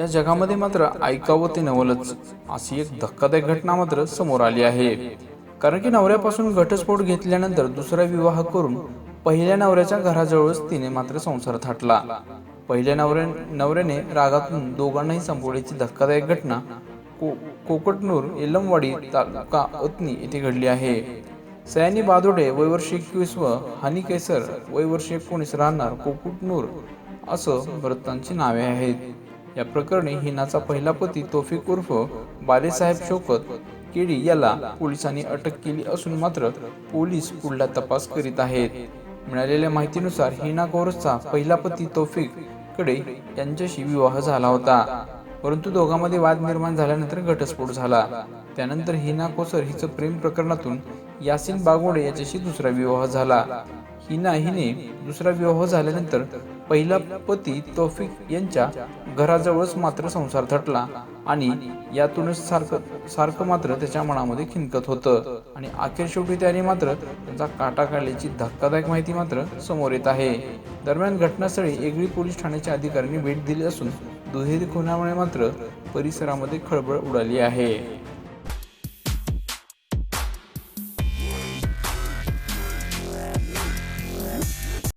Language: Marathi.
या जगामध्ये मात्र ऐकावं ते नवलच. अशी एक धक्कादायक घटना मात्र समोर आली आहे. कारण की नवऱ्यापासून घटस्फोट घेतल्यानंतर दुसरा विवाह करून पहिल्या नवऱ्याच्या घराजवळच तिने मात्र संसार थाटला. पहिल्या नवऱ्या नवऱ्याने रागातून दोघांनाही संपवल्याची धक्कादायक घटना को कोकटनूर येलमवाडी तालुका अतनी येथे घडली आहे. सयानी बादोडे वयवर्ष एकवीस व हानी केसर वयवर्ष एकोणीस राहणार कोकुटनूर असं मृतांची नावे आहेत. या प्रकरणी हिनाचा पहिला पती तोफिक उर्फ बालेसाहेब शोकत. केडी याला पोलिसांनी अटक केली असून मात्र पोलीस पुढला तपास करीत आहेत. मिळालेल्या माहितीनुसार हिना कोरसचा पहिला पती तोफिककडे यांच्याशी विवाह झाला होता. परंतु दोघांमध्ये वाद निर्माण झाल्यानंतर घटस्फोट झाला. त्यानंतर हिना कोसर हिचं प्रेम प्रकरणातून यासिन बागोडे याच्याशी दुसरा विवाह झाला. हिना हिने दुसरा विवाह झाल्यानंतर पहिला पती तौफिक यांच्या घराजवळच मात्र संसार थटला आणि यातूनच सारखं सारखं मात्र त्याच्या मनामध्ये खिनकत होतं. आणि अखेर शेवटी त्याने मात्र त्यांचा काटा काढल्याची धक्कादायक माहिती मात्र समोर येत आहे. दरम्यान घटनास्थळी एगळी पोलीस ठाण्याच्या अधिकाऱ्यांनी भेट दिली असून दुहेरी खुनामुळे मात्र परिसरामध्ये खळबळ उडाली आहे.